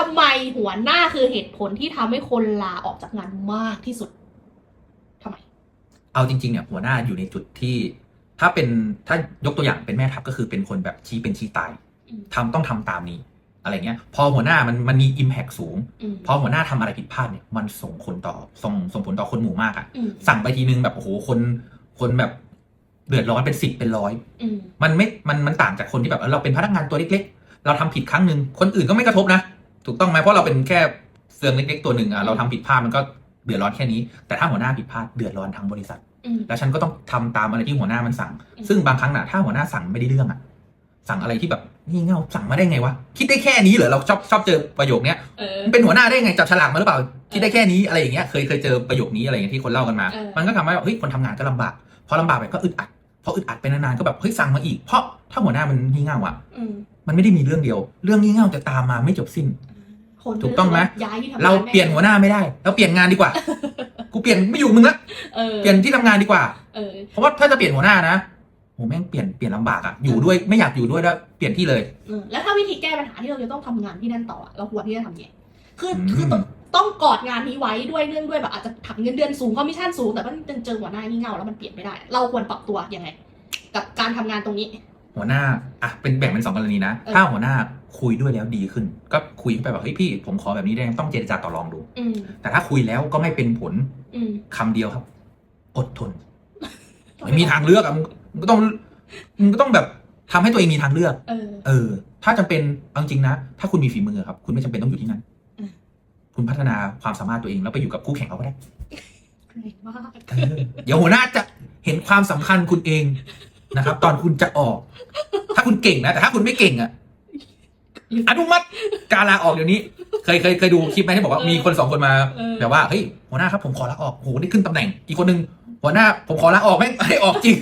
ทำไมหัวหน้าคือเหตุผลที่ทำให้คนลาออกจากงานมากที่สุดทำไม เอาจริงๆเนี่ยหัวหน้าอยู่ในจุดที่ ถ้าเป็นถ้ายกตัวอย่างเป็นแม่ทัพก็คือเป็นคนแบบชี้เป็นชี้ตายอืม ทำต้องทำตามนี้ อะไรเงี้ย พอหัวหน้ามันมันมี Impact สูง อืมพอหัวหน้าทำอะไรผิดพลาดเนี่ยมันส่งคนต่อส่งส่งผลต่อคนหมู่มากอะอืมสั่งไปทีนึงแบบโอ้โหคนคนแบบเดือดร้อนเป็นสิบเป็นร้อย อืม มันไม่ มัน มันต่างจากคนที่แบบเออเราเป็นพนักงานตัวเล็ก ๆ เราทำผิดครั้งหนึ่ง คนอื่นก็ไม่กระทบนะ ถูกต้องไหมเพราะเราเป็นแค่เฟืองเล็กๆตัวหนึ่งอะเราทำผิดพลาดมันก็เดือดร้อนแค่นี้ แต่ถ้าหัวหน้าผิดพลาดเดือดร้อนทั้งบริษัทอืมแล้วฉันก็ต้องทำตามอะไรที่หัวหน้ามันสั่งอืมซึ่งบางครั้งน่ะถ้าหัวหน้าสั่งไม่ได้เรื่องอะสั่งอะไรที่แบบนี่เง่าสั่งมาได้ไงวะคิดได้แค่นี้เหรอเราชอบชอบเจอประโยคเนี้ยเออมันเป็นหัวหน้าได้ไงจับฉลากมาหรือเปล่าคิดได้แค่นี้อะไรอย่างเงี้ยเคยเคยเจอประโยคนี้อะไรอย่างเงี้ยที่คนเล่ากันมาเออมันก็ทำให้แบบเฮ้ยคนทำงานก็ลำบากพอลำบากไปก็อึดอัดพออึดอัดไปนานๆก็แบบเฮ้ยสั่งมาอีกเพราะถ้าหัวหน้ามันงี่เง่าอะอืมมันไม่ได้มีเรื่องเดียว เรื่องงี่เง่าจะตามมาไม่จบสิ้น คนถูกต้องไหม ย้ายที่ทำงานเราเปลี่ยนหัวหน้าไม่ได้ เราเปลี่ยนงานดีกว่า กูเปลี่ยนไม่อยู่มึงละ เออเปลี่ยนที่ทำงานดีกว่า เออ เพราะว่าถ้าจะเปลี่ยนหัวหน้านะโหแม่งเปลี่ยนเปลี่ยนลำบากอะอยู่ด้วยไม่อยากอยู่ด้วยแล้วเปลี่ยนที่เลย เออแล้วถ้าวิธีแก้ปัญหาที่เราจะต้องทำงานที่นั่นต่ออะเราควรที่จะทำยังไงคืออืม คือต้องต้องกอดงานนี้ไว้ด้วยเนื่องด้วยแบบอาจจะถักเงินเดือนสูงคอมมิชชั่นสูงแต่ว่าเจอหัวหน้านี่เงาแล้วมันเปลี่ยนไม่ได้ เราควรปรับตัวยังไง กับการทำงานตรงนี้ หัวหน้าอะเป็นแบ่งเป็นสองกรณีนะเออถ้าหัวหน้าคุยด้วยแล้วดีขึ้น ก็คุยไปแบบเฮ้ยพี่ผมขอแบบนี้ได้ไหมต้องเจรจาต่อรองดู อืมแต่ถ้าคุยแล้วก็ไม่เป็นผลอืมคำเดียวครับ อดทน ไม่มีทางเลือกอะมึงมึงก็ต้องมึงก็ต้องแบบทำให้ตัวเองมีทางเลือก เออ เออ ถ้าจำเป็นเอาจริงนะ ถ้าคุณมีฝีมือครับ คุณไม่จำเป็นต้องอยู่ที่นั่น อืม คุณพัฒนาความสามารถตัวเองแล้วไปอยู่กับคู่แข่งเขาก็ได้เหนื่อยมาก เออเดี๋ยวหัวหน้าจะเห็นความสำคัญคุณเอง นะครับ ตอนคุณจะออก ถ้าคุณเก่งนะ แต่ถ้าคุณไม่เก่งอะอนุมัติการลาออกเดี๋ยวนี้ เคยเคยเคยดูคลิปไหมที่บอกว่ามีคนสองคนมาเออแบบว่าเฮ้ยหัวหน้าครับผมขอลาออกโหได้ขึ้นตำแหน่ง อีกคนนึงหัวหน้าผมขอลาออกแม่งไม่ได้ออกจริง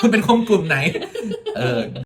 คุณเป็นคนกลุ่มไหน เออ